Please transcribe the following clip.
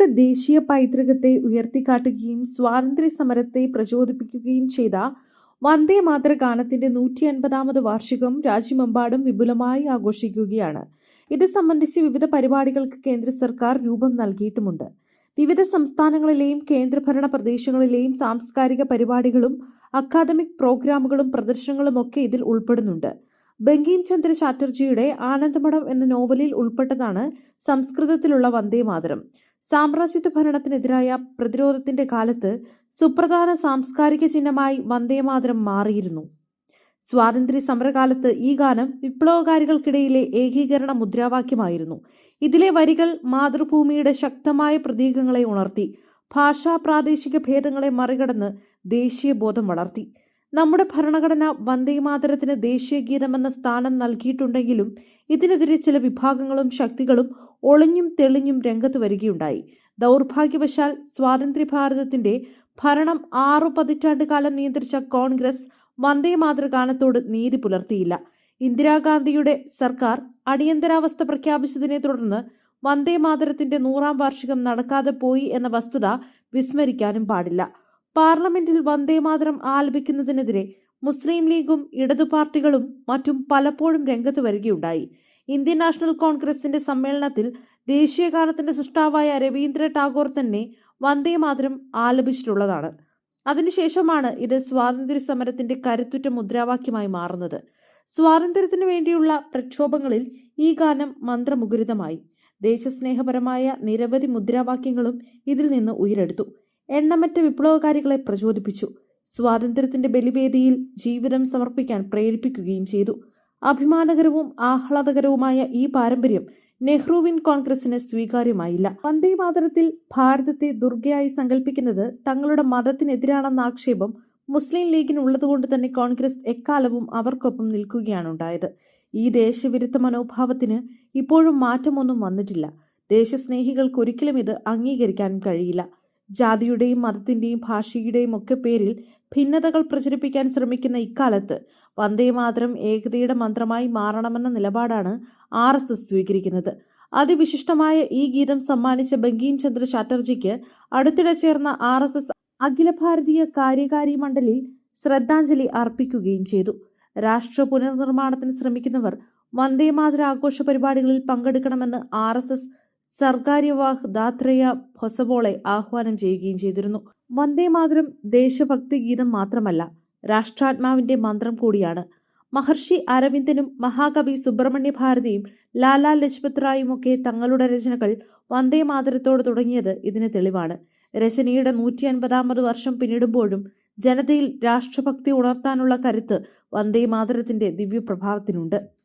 ഇന്ത്യയുടെ ദേശീയ പൈതൃകത്തെ ഉയർത്തിക്കാട്ടുകയും സ്വാതന്ത്ര്യ സമരത്തെ പ്രചോദിപ്പിക്കുകയും ചെയ്ത വന്ദേ മാതൃ ഗാനത്തിന്റെ നൂറ്റി അൻപതാമത് വാർഷികം രാജ്യമെമ്പാടും വിപുലമായി ആഘോഷിക്കുകയാണ്. ഇത് സംബന്ധിച്ച് വിവിധ പരിപാടികൾക്ക് കേന്ദ്ര സർക്കാർ രൂപം നൽകിയിട്ടുമുണ്ട്. വിവിധ സംസ്ഥാനങ്ങളിലെയും കേന്ദ്രഭരണ പ്രദേശങ്ങളിലെയും സാംസ്കാരിക പരിപാടികളും അക്കാദമിക് പ്രോഗ്രാമുകളും പ്രദർശനങ്ങളും ഒക്കെ ഇതിൽ ഉൾപ്പെടുന്നുണ്ട്. ബങ്കിം ചന്ദ്ര ചാറ്റർജിയുടെ ആനന്ദമഠം എന്ന നോവലിൽ ഉൾപ്പെട്ടതാണ് സംസ്കൃതത്തിലുള്ള വന്ദേ മാതരം. സാമ്രാജ്യത്വ ഭരണത്തിനെതിരായ പ്രതിരോധത്തിന്റെ കാലത്ത് സുപ്രധാന സാംസ്കാരിക ചിഹ്നമായി വന്ദേമാതരം മാറിയിരുന്നു. സ്വാതന്ത്ര്യ സമരകാലത്ത് ഈ ഗാനം വിപ്ലവകാരികൾക്കിടയിലെ ഏകീകരണ മുദ്രാവാക്യമായിരുന്നു. ഇതിലെ വരികൾ മാതൃഭൂമിയുടെ ശക്തമായ പ്രതീകങ്ങളെ ഉണർത്തി ഭാഷാ പ്രാദേശിക ഭേദങ്ങളെ മറികടന്ന് ദേശീയ ബോധം വളർത്തി. നമ്മുടെ ഭരണഘടന വന്ദേമാതരത്തിന് ദേശീയ ഗീതമെന്ന സ്ഥാനം നൽകിയിട്ടുണ്ടെങ്കിലും ഇതിനെതിരെ ചില വിഭാഗങ്ങളും ശക്തികളും ഒളിഞ്ഞും തെളിഞ്ഞും രംഗത്ത് വരികയുണ്ടായി. ദൗർഭാഗ്യവശാൽ സ്വാതന്ത്ര്യ ഭാരതത്തിന്റെ ഭരണം ആറു പതിറ്റാണ്ട് കാലം നിയന്ത്രിച്ച കോൺഗ്രസ് വന്ദേ മാതൃഗാനത്തോട് നീതി പുലർത്തിയില്ല. ഇന്ദിരാഗാന്ധിയുടെ സർക്കാർ അടിയന്തരാവസ്ഥ പ്രഖ്യാപിച്ചതിനെ തുടർന്ന് വന്ദേ മാതരത്തിന്റെ നൂറാം വാർഷികം നടക്കാതെ പോയി എന്ന വസ്തുത വിസ്മരിക്കാനും പാടില്ല. പാർലമെന്റിൽ വന്ദേമാതരം ആലപിക്കുന്നതിനെതിരെ മുസ്ലിം ലീഗും ഇടതു പാർട്ടികളും മറ്റും പലപ്പോഴും രംഗത്ത് വരികയുണ്ടായി. ഇന്ത്യൻ നാഷണൽ കോൺഗ്രസിന്റെ സമ്മേളനത്തിൽ ദേശീയഗാനത്തിന്റെ സൃഷ്ടാവായ രവീന്ദ്ര ടാഗോർ തന്നെ വന്ദേമാതരം ആലപിച്ചിട്ടുള്ളതാണ്. അതിനുശേഷമാണ് ഇത് സ്വാതന്ത്ര്യ സമരത്തിന്റെ കരുത്തുറ്റ മുദ്രാവാക്യമായി മാറുന്നത്. സ്വാതന്ത്ര്യത്തിനു വേണ്ടിയുള്ള പ്രക്ഷോഭങ്ങളിൽ ഈ ഗാനം മന്ത്രമുഖരിതമായി ദേശസ്നേഹപരമായ നിരവധി മുദ്രാവാക്യങ്ങളും ഇതിൽ നിന്ന് ഉയരെടുത്തു. എണ്ണമറ്റ വിപ്ലവകാരികളെ പ്രചോദിപ്പിച്ചു. സ്വാതന്ത്ര്യത്തിന്റെ ബലിവേദിയിൽ ജീവിതം സമർപ്പിക്കാൻ പ്രേരിപ്പിക്കുകയും ചെയ്തു. അഭിമാനകരവും ആഹ്ലാദകരവുമായ ഈ പാരമ്പര്യം നെഹ്റുവിൻ കോൺഗ്രസിന് സ്വീകാര്യമായില്ല. വന്ദേ മാതരത്തിൽ ഭാരതത്തെ ദുർഗയായി സങ്കല്പിക്കുന്നത് തങ്ങളുടെ മതത്തിനെതിരാണെന്ന ആക്ഷേപം മുസ്ലിം ലീഗിന് ഉള്ളതുകൊണ്ട് തന്നെ കോൺഗ്രസ് എക്കാലവും അവർക്കൊപ്പം നിൽക്കുകയാണ് ഉണ്ടായത്. ഈ ദേശവിരുദ്ധ മനോഭാവത്തിന് ഇപ്പോഴും മാറ്റമൊന്നും വന്നിട്ടില്ല. ദേശസ്നേഹികൾക്ക് ഒരിക്കലും ഇത് അംഗീകരിക്കാനും കഴിയില്ല. ജാതിയുടെയും മതത്തിന്റെയും ഭാഷയുടെയും ഒക്കെ പേരിൽ ഭിന്നതകൾ പ്രചരിപ്പിക്കാൻ ശ്രമിക്കുന്ന ഇക്കാലത്ത് വന്ദേ മാതരം ഏകതയുടെ മന്ത്രമായി മാറണമെന്ന നിലപാടാണ് ആർ എസ് എസ് സ്വീകരിക്കുന്നത്. അതിവിശിഷ്ടമായ ഈ ഗീതം സമ്മാനിച്ച ബങ്കിം ചന്ദ്ര ചാറ്റർജിക്ക് അടുത്തിടെ ചേർന്ന ആർ എസ് എസ് അഖില ഭാരതീയ കാര്യകാരി മണ്ഡലിൽ ശ്രദ്ധാഞ്ജലി അർപ്പിക്കുകയും ചെയ്തു. രാഷ്ട്ര പുനർനിർമ്മാണത്തിന് ശ്രമിക്കുന്നവർ വന്ദേ മാതര ആഘോഷ പരിപാടികളിൽ പങ്കെടുക്കണമെന്ന് ആർ എസ് എസ് സർക്കാര്യവാഹ് ദാത്രേയ ഹൊസബോളെ ആഹ്വാനം ചെയ്യുകയും ചെയ്തിരുന്നു. വന്ദേ മാതരം ദേശഭക്തി ഗീതം മാത്രമല്ല രാഷ്ട്രാത്മാവിന്റെ മന്ത്രം കൂടിയാണ്. മഹർഷി അരവിന്ദനും മഹാകവി സുബ്രഹ്മണ്യ ഭാരതിയും ലാലാ ലജ്പത് റായുമൊക്കെ തങ്ങളുടെ രചനകൾ വന്ദേ മാതരത്തോട് തുടങ്ങിയത് ഇതിന് തെളിവാണ്. രചനയുടെ നൂറ്റി അൻപതാമത് വർഷം പിന്നിടുമ്പോഴും ജനതയിൽ രാഷ്ട്രഭക്തി ഉണർത്താനുള്ള കരുത്ത് വന്ദേ മാതരത്തിന്റെ ദിവ്യപ്രഭാവത്തിനുണ്ട്.